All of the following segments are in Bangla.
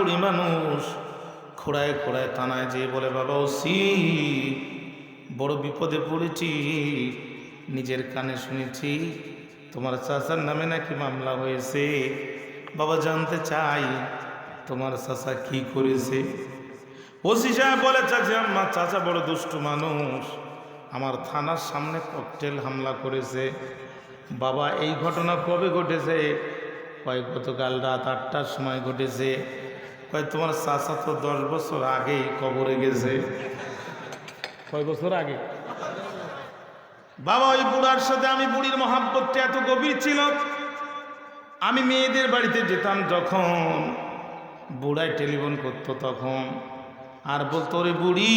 বুড়ি মানুষ। খোড়ায় খোড়ায় থানায় যেয়ে বলে, বাবা ওসি, বড় বিপদে পড়েছি, নিজের কানে শুনেছি, তোমার চাচার নামে নাকি মামলা হয়েছে। বাবা জানতে চাই, তোমার চাচা কি করেছে? ওসি সাহেব বলে, চাচা আমার চাচা বড় দুষ্টু মানুষ। আমার থানার সামনে ককটেল হামলা করেছে। বাবা, এই ঘটনা কবে ঘটেছে? কয়, গতকাল রাত আটটার সময় ঘটেছে। কয় তোমার চাচা তো দশ বছর আগেই কবরে গেছে। কয় বছর আগে? বাবা ওই বুড়ার সাথে আমি বুড়ির মহাব্বতটা এত গভীর ছিল। আমি মেয়েদের বাড়িতে যেতাম যখন বুড়ায় টেলিফোন করতো তখন। আর বলতো রে বুড়ি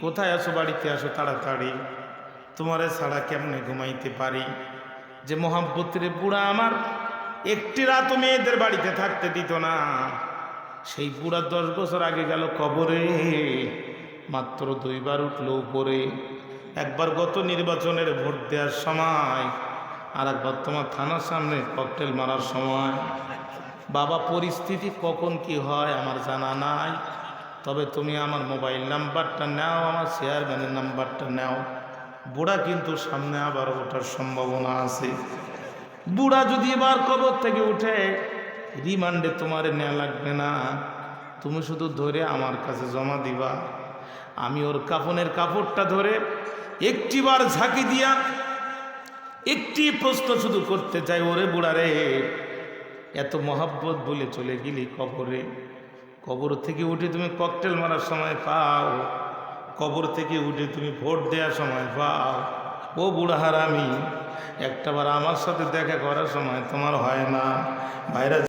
কোথায় আসো বাড়িতে আসো তাড়াতাড়ি। তোমারে ছাড়া কেমনে ঘুমাইতে পারি? যে মহাব্বতের বুড়া আমার একটি রাত মেয়েদের বাড়িতে থাকতে দিত না। সেই বুড়া দশ বছর আগে গেল কবরে। মাত্র দুইবার উঠল উপরে। একবার গত নির্বাচনের ভোট দেওয়ার সময় আর একবার তোমার থানার সামনে ককটেল মারার সময়। বাবা, পরিস্থিতি কখন কি হয় আমার জানা নাই। তবে তুমি আমার মোবাইল নাম্বারটা নাও, আমার চেয়ারম্যানের নাম্বারটা নাও। বুড়া কিন্তু সামনে আবার ওঠার সম্ভাবনা আছে। বুড়া যদি এবার কবর থেকে উঠে রিমান্ডে তোমার নেওয়া লাগবে না। তুমি শুধু ধরে আমার কাছে জমা দিবা। আমি ওর কাফনের কাপড়টা ধরে একটিবার ঝাঁকি দিয়া একটি প্রশ্ন শুধু করতে চাই, ওরে বুড়ারে, এত মহাব্বত বলে চলে গেলি কবরে। কবর থেকে উঠে তুমি ককটেল মারার সময় পাও। কবর থেকে উঠে তুমি ভোট দেওয়ার সময় পাও। ও বুড়াহার আমি একটাবার আমার সাথে দেখা করার সময় তোমার হয় না। ভাইরা